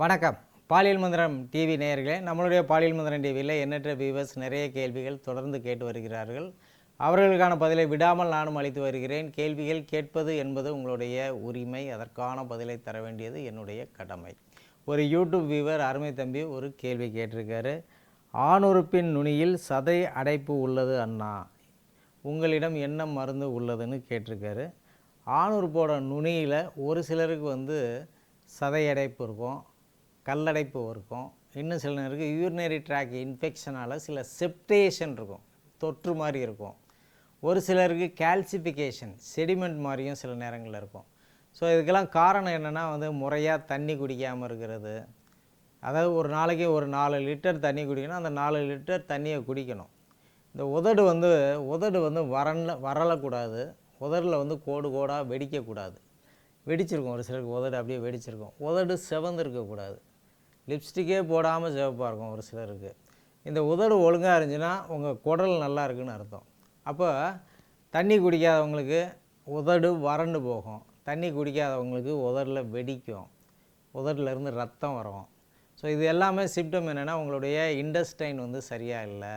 வணக்கம். பாலியல் மந்திரம் டிவி நேயர்களே நம்மளுடைய பாலியல் மந்திரம் டிவியில் எண்ணற்ற வியூவர்ஸ் நிறைய கேள்விகள் தொடர்ந்து கேட்டு வருகிறார்கள். அவர்களுக்கான பதிலை விடாமல் நானும் அளித்து வருகிறேன். கேள்விகள் கேட்பது என்பது உங்களுடைய உரிமை. அதற்கான பதிலை தர வேண்டியது என்னுடைய கடமை. ஒரு யூடியூப் வியூவர் அருமை தம்பி ஒரு கேள்வி கேட்டிருக்காரு. ஆணுறுப்பின் நுனியில் சதை அடைப்பு உள்ளது அண்ணா. உங்களிடம் என்ன மருந்து உள்ளதுன்னு கேட்டிருக்காரு. ஆணுறுப்போட நுனியில் ஒரு சிலருக்கு வந்து சதை அடைப்பு இருக்கும். கல்லடைப்பு இருக்கும். இன்னும் சில நேருக்கு யூரினரி ட்ராக் இன்ஃபெக்ஷனால் சில செப்டேஷன் இருக்கும். தொற்று மாதிரி இருக்கும். ஒரு சிலருக்கு கால்சிஃபிகேஷன் செடிமெண்ட் மாதிரியும் சில நேரங்களில் இருக்கும். ஸோ இதுக்கெல்லாம் காரணம் என்னென்னா வந்து முறையாக தண்ணி குடிக்காமல் இருக்கிறது. அதாவது ஒரு நாளைக்கு ஒரு நாலு லிட்டர் தண்ணி குடிக்கணும். அந்த நாலு லிட்டர் தண்ணியை குடிக்கணும். இந்த உதடு வந்து உதடு வந்து வரல வரலக்கூடாது. உதடில் வந்து கோடு கோடாக வெடிக்கக்கூடாது. வெடிச்சிருக்கும். ஒரு சிலருக்கு உதடு அப்படியே வெடிச்சிருக்கும். உதடு செவந்து இருக்கக்கூடாது லிப்ஸ்டிக்கே போடாமல் சிவப்பாக இருக்கும் ஒரு சிலருக்கு. இந்த உதடு ஒழுங்காக இருந்துச்சுன்னா உங்கள் குடல் நல்லா இருக்குன்னு அர்த்தம். அப்போ தண்ணி குடிக்காதவங்களுக்கு உதடு வறண்டு போகும். தண்ணி குடிக்காதவங்களுக்கு உதடில் வெடிக்கும். உதட்டிலேருந்து ரத்தம் வரும். ஸோ இது எல்லாமே சிம்டம் என்னென்னா உங்களுடைய இண்டஸ்டைன் வந்து சரியாக இல்லை.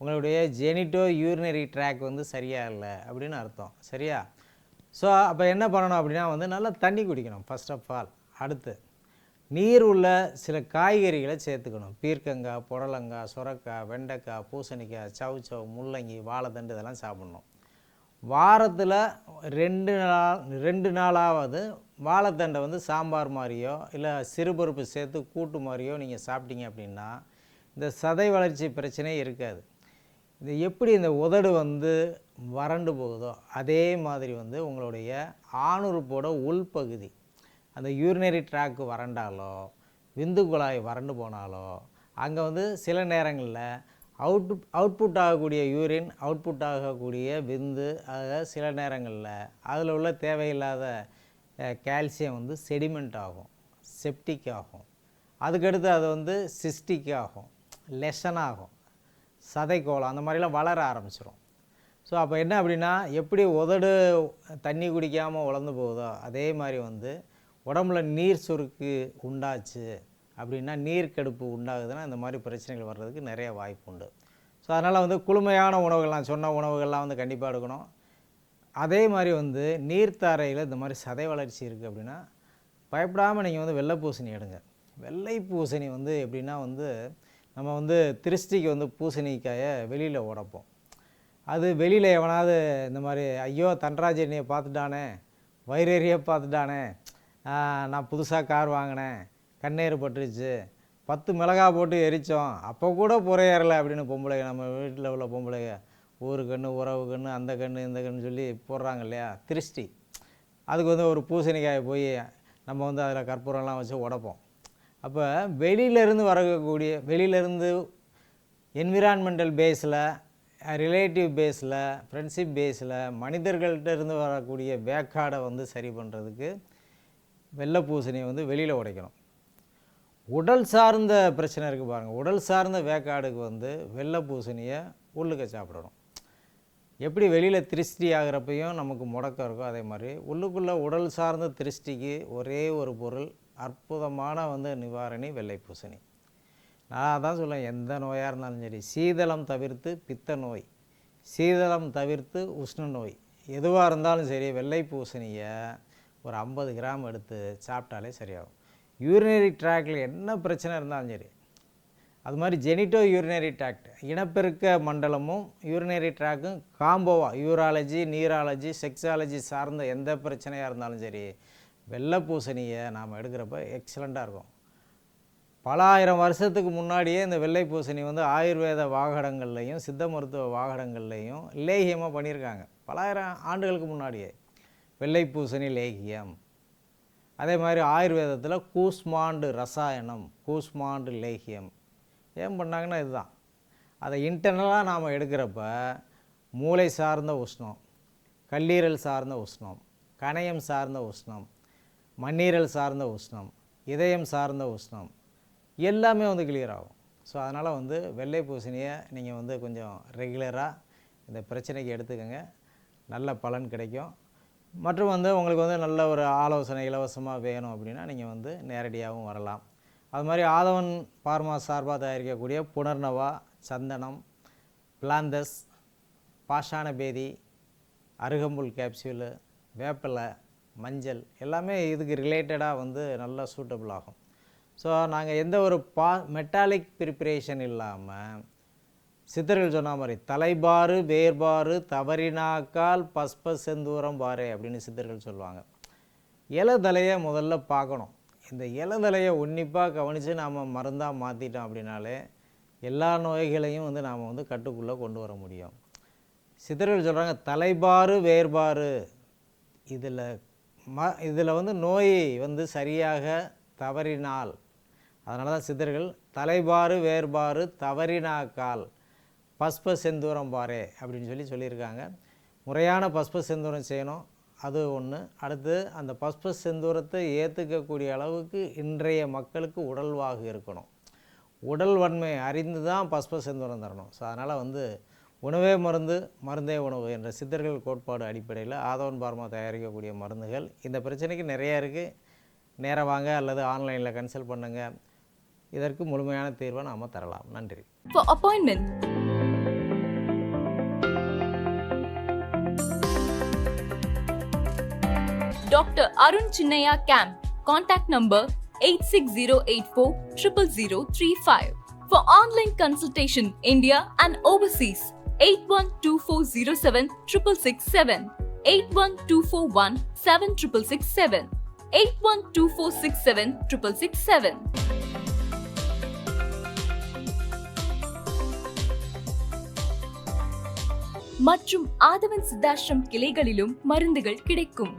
உங்களுடைய ஜெனிட்டோ யூரினரி ட்ராக் வந்து சரியாக இல்லை அப்படின்னு அர்த்தம். சரியா? ஸோ அப்போ என்ன பண்ணணும் அப்படின்னா வந்து நல்லா தண்ணி குடிக்கணும் ஃபஸ்ட் ஆஃப் ஆல் அடுத்து. நீர் உள்ள சில காய்கறிகளை சேர்த்துக்கணும். பீர்க்கங்காய் புடலங்காய் சுரக்காய் வெண்டைக்காய் பூசணிக்காய் சவுச்சவ் முள்ளங்கி வாழைத்தண்டு இதெல்லாம் சாப்பிட்ணும். வாரத்தில் ரெண்டு நாள் ரெண்டு நாளாவது வாழைத்தண்டை வந்து சாம்பார் மாதிரியோ இல்லை சிறுபருப்பு சேர்த்து கூட்டு மாதிரியோ நீங்கள் சாப்பிட்டீங்க அப்படின்னா இந்த சதை வளர்ச்சி பிரச்சனையே இருக்காது. இது எப்படி இந்த உதடு வந்து வறண்டு போகுதோ அதே மாதிரி வந்து உங்களுடைய ஆணுறுப்போட உள்பகுதி அந்த யூரினரி ட்ராக்கு வறண்டாலோ விந்து குழாய் வறண்டு போனாலோ அங்கே வந்து சில நேரங்களில் அவுட் அவுட்புட் ஆகக்கூடிய யூரின் அவுட்புட் ஆகக்கூடிய விந்து அதை சில நேரங்களில் அதில் உள்ள தேவையில்லாத கால்சியம் வந்து செடிமெண்ட் ஆகும் செப்டிக் ஆகும். அதுக்கடுத்து அது வந்து சிஸ்டிக் ஆகும் லெசன் ஆகும் சதைக்கோளம் அந்த மாதிரிலாம் வளர ஆரம்பிச்சிடும் ஸோ அப்போ என்ன அப்படின்னா எப்படி உதடு தண்ணி குடிக்காமல் வளர்ந்து போகுதோ அதே மாதிரி வந்து உடம்புல நீர் சுருக்கு உண்டாச்சு அப்படின்னா நீர் கடுப்பு உண்டாகுதுன்னா இந்த மாதிரி பிரச்சனைகள் வர்றதுக்கு நிறைய வாய்ப்பு உண்டு. ஸோ அதனால் வந்து குளுமையான உணவுகள்லாம் சொன்ன உணவுகள்லாம் வந்து கண்டிப்பாக எடுக்கணும். அதே மாதிரி வந்து நீர்த்தாரையில் இந்த மாதிரி சதை வளர்ச்சி இருக்குது அப்படின்னா பயப்படாமல் நீங்கள் வந்து வெள்ளை பூசணி எடுங்க. வெள்ளை பூசணி வந்து எப்படின்னா வந்து நம்ம வந்து திருஷ்டிக்கு வந்து பூசணிக்காயை வெளியில் உடைப்போம். அது வெளியில் எவனாவது இந்த மாதிரி ஐயோ தன்ராஜனியை பார்த்துட்டானே வைரேரியை பார்த்துட்டானே நான் புதுசாக கார் வாங்கினேன். கண்ணீர் பட்டுருச்சு. பத்து மிளகா போட்டு எரித்தோம் அப்போ கூட புறையேறலை அப்படின்னு பொம்பளைங்க நம்ம வீட்டில் உள்ள பொம்பளைங்க. ஊரு கண்ணு உறவு கண்ணு அந்த கண்ணு இந்த கண்ணு சொல்லி போடுறாங்க இல்லையா? திருஷ்டி. அதுக்கு வந்து ஒரு பூசணிக்காயை போய் நம்ம வந்து அதில் கற்பூரம்லாம் வச்சு உடைப்போம். அப்போ வெளியிலேருந்து வரக்கூடிய வெளியிலேருந்து என்விரான்மெண்டல் பேஸில் ரிலேட்டிவ் பேஸில் ஃப்ரெண்ட்ஷிப் பேஸில் மனிதர்கள்ட்ட இருந்து வரக்கூடிய வேக்காடை வந்து சரி பண்ணுறதுக்கு வெள்ளை பூசணியை வந்து வெளியில் உடைக்கணும். உடல் சார்ந்த பிரச்சனை இருக்குது பாருங்கள் உடல் சார்ந்த வேக்காடுக்கு வந்து வெள்ளை பூசணியை உள்ளுக்க சாப்பிடணும். எப்படி வெளியில் திருஷ்டி ஆகிறப்பையும் நமக்கு முடக்கம் இருக்கோ அதே மாதிரி உள்ளுக்குள்ளே உடல் சார்ந்த திருஷ்டிக்கு ஒரே ஒரு பொருள் அற்புதமான வந்து நிவாரணி வெள்ளை பூசணி. நான் அதான் சொல்லுவேன் எந்த நோயாக இருந்தாலும் சரி சீதளம் தவிர்த்து பித்த நோய் சீதளம் தவிர்த்து உஷ்ண நோய் எதுவாக இருந்தாலும் சரி வெள்ளை பூசணியை ஒரு ஐம்பது கிராம் எடுத்து சாப்பிட்டாலே சரியாகும். யூரினரி ட்ராக்டில் என்ன பிரச்சனை இருந்தாலும் சரி. அது மாதிரி ஜெனிட்டோ யூரினரி ட்ராக்ட் இனப்பெருக்க மண்டலமும் யூரினரி ட்ராக்கும் காம்போவா யூராலஜி நீராலஜி செக்ஸாலஜி சார்ந்த எந்த பிரச்சனையாக இருந்தாலும் சரி வெள்ளை பூசணியை நாம் எடுக்கிறப்ப எக்ஸலண்ட்டாக இருக்கும். பல ஆயிரம் வருஷத்துக்கு முன்னாடியே இந்த வெள்ளை பூசணி வந்து ஆயுர்வேத வாகடங்கள்லையும் சித்த மருத்துவ வாகடங்கள்லையும் லேகியமாக பண்ணியிருக்காங்க. பல ஆயிரம் ஆண்டுகளுக்கு முன்னாடியே. வெள்ளை பூசணி லேகியம். அதே மாதிரி ஆயுர்வேதத்தில் கூஸ்மாண்டு ரசாயனம் கூஸ்மாண்டு லேகியம். ஏன் பண்ணாங்கன்னா இதுதான். அதை இன்டர்னலாக நாம் எடுக்கிறப்ப மூளை சார்ந்த உஷ்ணம் கல்லீரல் சார்ந்த உஷ்ணம் கணையம் சார்ந்த உஷ்ணம் மண்ணீரல் சார்ந்த உஷ்ணம் இதயம் சார்ந்த உஷ்ணம் எல்லாமே வந்து கிளியர் ஆகும். ஸோ அதனால் வந்து வெள்ளை பூசணியை நீங்கள் வந்து கொஞ்சம் ரெகுலராக இந்த பிரச்சனைக்கு எடுத்துக்கோங்க. நல்ல பலன் கிடைக்கும். மற்றும் வந்து உங்களுக்கு வந்து நல்ல ஒரு ஆலோசனை இலவசமாக வேணும் அப்படின்னா நீங்கள் வந்து நேரடியாகவும் வரலாம். அது மாதிரி ஆதவன் பார்மா சார்பாக தயாரிக்கக்கூடிய புனர்னவா சந்தனம் பிளாந்தஸ் பாஷான பேதி அருகம்புல் கேப்சியூலு வேப்பிலை மஞ்சள் எல்லாமே இதுக்கு ரிலேட்டடாக வந்து நல்லா சூட்டபிள் ஆகும். ஸோ நாங்கள் எந்த ஒரு பா மெட்டாலிக் ப்ரிப்பரேஷன் இல்லாமல் சித்தர்கள் சொன்ன மாதிரி தலைபாறு வேர்பாறு தவறினாக்கால் பஸ்ப செந்தூரம் பாரு அப்படின்னு சித்தர்கள் சொல்லுவாங்க. இலதலையை முதல்ல பார்க்கணும். இந்த இலதலையை உன்னிப்பாக கவனித்து நாம் மருந்தாக மாற்றிட்டோம் அப்படின்னாலே எல்லா நோய்களையும் வந்து நாம் வந்து கட்டுக்குள்ளே கொண்டு வர முடியும். சித்தர்கள் சொல்கிறாங்க தலைபாறு வேர்பாறு இதில் ம இதில் வந்து நோய் வந்து சரியாக தவறினால் அதனால தான் சித்தர்கள் தலைபாறு வேர்பாறு தவறினாக்கால் பஸ்ப செந்தூரம் பாரே அப்படின்னு சொல்லி சொல்லியிருக்காங்க. முறையான பஸ்ப செந்தூரம் செய்யணும். அது ஒன்று அடுத்து அந்த பஸ்ப செந்தூரத்தை ஏற்றுக்கக்கூடிய அளவுக்கு இன்றைய மக்களுக்கு உடல்வாகு இருக்கணும். உடல் வன்மை அறிந்து தான் பஸ்ப செந்தூரம் தரணும். ஸோ அதனால் வந்து உணவே மருந்து மருந்தே உணவு என்ற சித்தர்கள் கோட்பாடு அடிப்படையில் ஆதவன் பார்மா தயாரிக்கக்கூடிய மருந்துகள். இந்த பிரச்சனைக்கு நிறைய இருக்குது நேராக வாங்க அல்லது ஆன்லைனில் கன்சல்ட் பண்ணுங்கள் இதற்கு முழுமையான தீர்வை நாம் தரலாம் நன்றி For appointment, Dr. Arun Chinnaya Camp. Contact number 86084 00035. For online consultation, India and overseas, 812407 667, 81241 மற்றும் ஆதவன் சித்தாஷ்ரம் கிளைகளிலும் மருந்துகள் கிடைக்கும்.